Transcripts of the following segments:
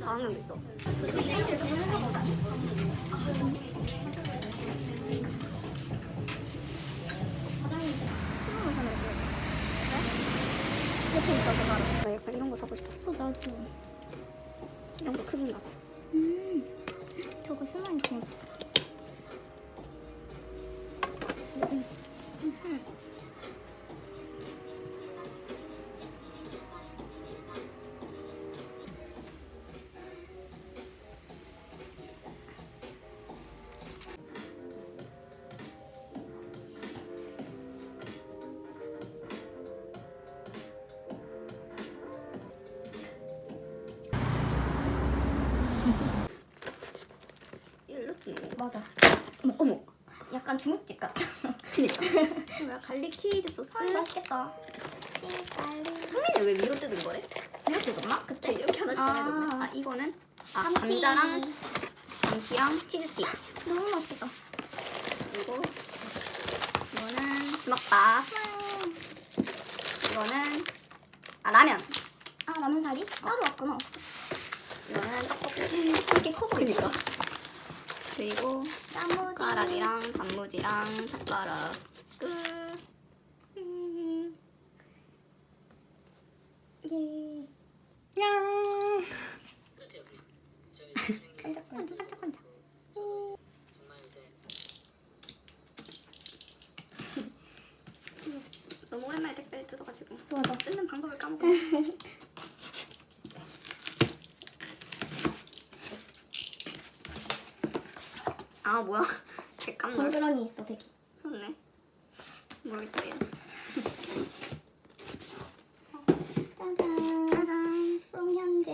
3, 4학년도 있어. 맞아. 어머, 어머. 약간 중국집 같다. 뭐야, 갈릭 치즈 소스. 아, 맛있겠다. 치즈 갈릭. 성민이 왜 위로 뜯은 거래? 이렇게 넣나? 그때 이렇게 하나씩 아. 꺼내줬네. 아, 이거는 아, 감튀. 감자랑 감튀랑 치즈띠. 너무 맛있겠다. 그리고 이거는 주먹밥. 이거는 아 라면. 아 라면 사리 따로 왔구나. 이거는 떡볶이. 이렇게 커 보이니까. 그리고. 숟가락이랑 단무지랑 젓가락 끝. 음. 예. 냥. 반짝 반짝 반짝 반짝. 정말 이제 너무 오랜만에 댓글 뜯어가지고 맞아. 뜯는 방법을 까먹어. 아 뭐야? 개깜놀. 덩그러니 있어 되게. 그렇네. 모르겠어 얘. 짜잔. 짜잔. from 현재.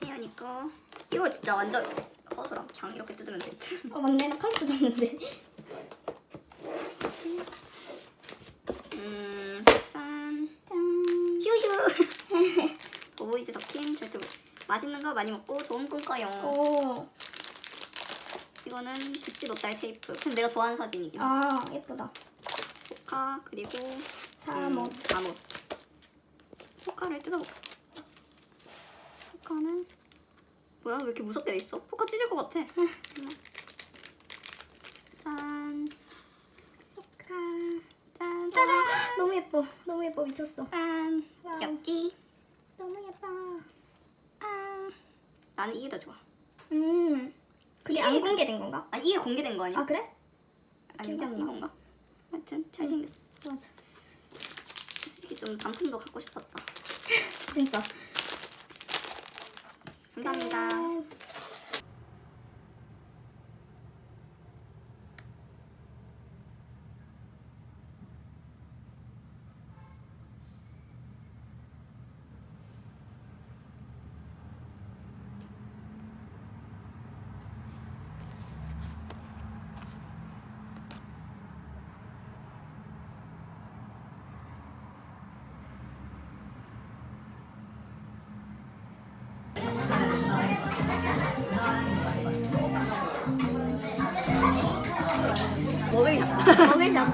태연이 거. 이거 진짜 완전 허술함. 그냥 이렇게 뜯으면 돼. 어 맞네 나칼 뜯었는데. 음, 짠. 짠. 휴휴. 오보이즈 적힌 저도 맛있는 거 많이 먹고 좋은 꿈 꿔요. 오. 이거는 듣지 못할 테이프. 근데 내가 좋아하는 사진이긴 해. 아 예쁘다. 포카 그리고 잠옷. 음, 잠옷. 포카를 뜯어볼까? 포카는 뭐야? 왜 이렇게 무섭게 돼 있어? 포카 찢을 것 같아. 짠. 포카. 짠. 짜잔. 너무 예뻐. 너무 예뻐 미쳤어. 짠. 와우. 귀엽지? 너무 예뻐. 아. 나는 이게 더 좋아. 음. 그게 이게 안 공개된 건가? 아니 이게 공개된 거 아니야? 아 그래? 아닌가? 이건가? 하여튼 잘생겼어. 맞아. 솔직히 좀 단품도 갖고 싶었다. 진짜. 감사합니다. 끝. 먹으셨다. 먹으셨.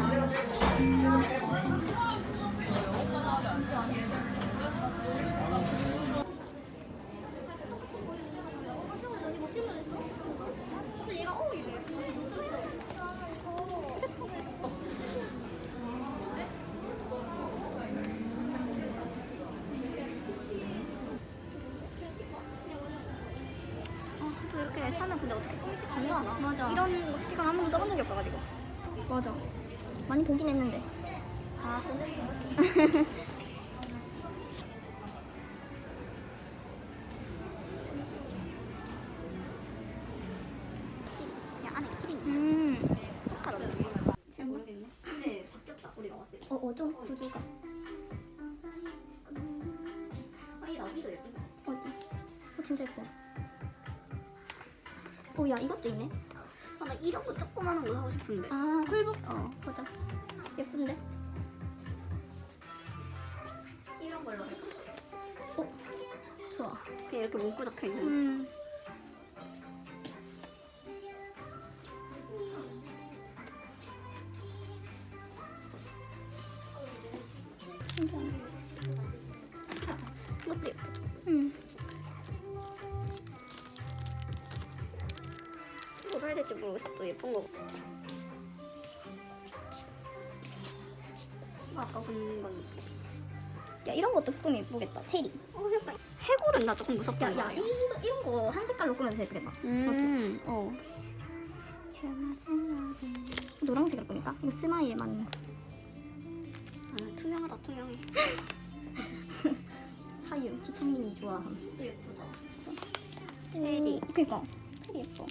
아, 또 이렇게 사면 근데 어떻게 꾸밀지 감도 안 와. 맞아. 이런 거 스티커 한 번도 써본 적이 없어가지고. 맞아. 많이 보긴 했는데. 아, 야. 음. 어 구조가 아? 어 진짜 예뻐. 오 야 이것도 있네. 이런 거 조그마한 거 사고 싶은데. 아 쿨북. 어 보자. 예쁜데. 이런 걸로 할까? 어 좋아. 그냥 이렇게 문구 적혀 있는. 음. 신기하네. 이것도 예뻐. 음. 이것도 예쁜 거. 아까 본 건. 야 이런 것도 꾸면 예쁘겠다. 체리. 어, 약간 해골은 나 조금 무섭다. 야, 야 이, 이런 거 한 색깔로 꾸면 진짜 예쁘겠다. 음, 어. 노란색으로 꾸밀까? 이거 스마일 맞는 거. 아, 투명하다, 투명해. 사유, 티타민이 좋아함. 예쁘다. 체리. 그니까. 체리 예뻐.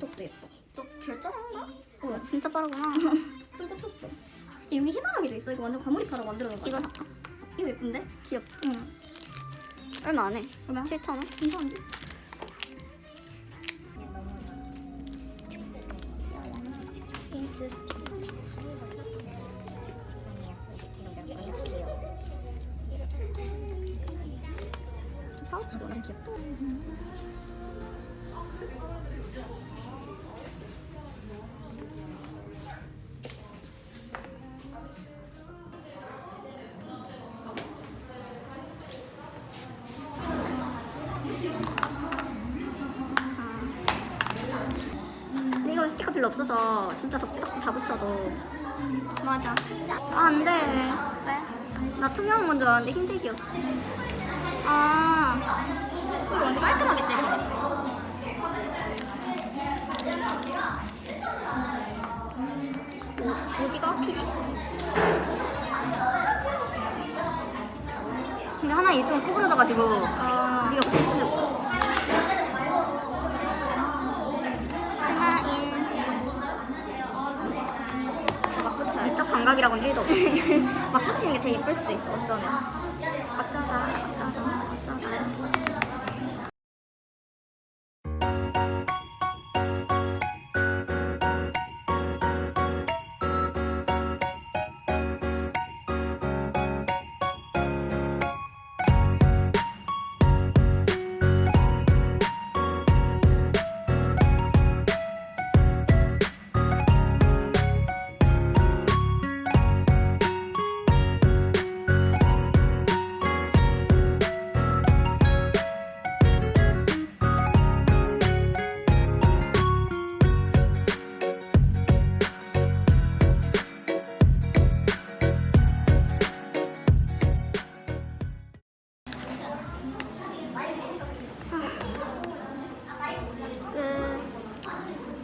크립톡도 예뻐. 너 결정한가? 어, 진짜 빠르구나. 좀 꽂혔어. 야, 여기 해바라기도 있어. 이거 완전 과몰입하러 만들어놓은 거. 이거 이거 예쁜데? 귀엽다. 응. 얼마 안 해. 얼마? 7,000원? 괜찮은데? 인스 파우치도 완전 귀엽다. 별로 없어서 진짜 덕지덕지 다 붙여도 맞아. 아, 안 돼. 왜? 나 투명한 건 줄 알았는데 흰색이었어. 아, 이거 완전 깔끔하게 떼지. 어, 감각이라고는 1도 없어. 막 붙이는 게 제일 예쁠 수도 있어, 어쩌면. 어쩌다, 어쩌다.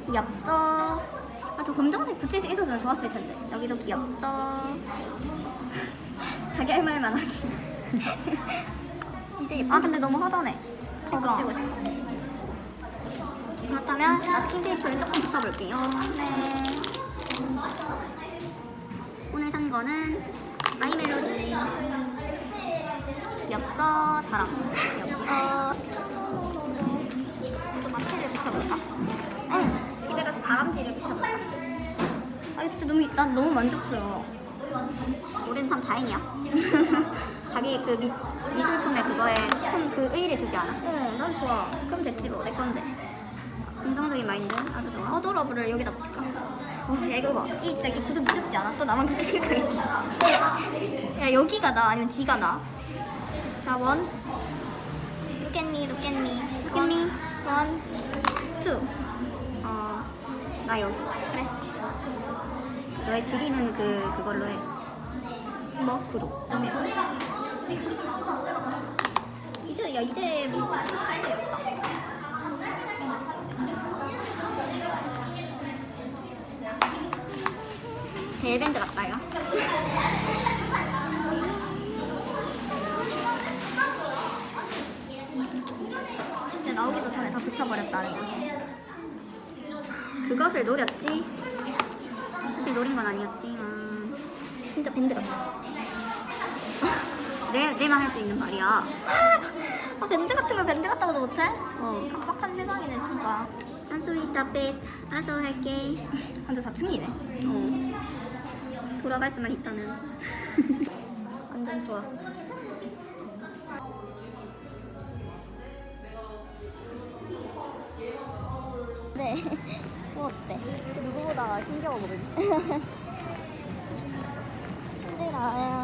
귀엽죠? 아, 저 검정색 붙일 수 있었으면 좋았을 텐데. 여기도 귀엽죠? 자기 할 말만 하기. 이제 아, 근데 너무 허전해. 더. 붙이고 싶어. 그렇다면 마스킹 테이프를 조금 붙여볼게요. 네. 난 너무 만족스러워. 우리는 참 다행이야. 자기 그 미, 미술품에 그거에 큰 그 의의를 두지 않아. 응, 난 좋아. 그럼 됐지 뭐, 내 건데. 긍정적인 마인드 아주 좋아. 허더러브를 여기다 붙일까? 와, 야, 이거 봐. 이 진짜 이 구두 미쳤지 않아? 또 나만 그렇게 생각했지? 야, 여기가 나 아니면 뒤가 나? 자, 원. Look at me, look at me. Look at me. One, two. 어, 나 여기. 그래. 너의 지리는 그 그걸로 해. 뭐? 구독. 너무 예뻐. 이제, 야, 이제 뭐 붙이고 싶은 일이 없다. 벨밴드 같다 이거. 이제 나오기도 전에 다 붙여버렸다는 거지. 그것을 노렸지. 노린 건 아니었지만 진짜 밴드 같아. 내 내만 할 수 있는 말이야. 아, 밴드 같은 걸 밴드 같다고도 못해? 어. 각박한 세상이네, 진짜. 짠소리 스탑잇. 알아서 할게. 완전 사춘기네. 어. 돌아갈 수만 있다면. 완전 좋아. 네. 뭐 어때? 누구보다 신기하고 보이지. 힘들어요.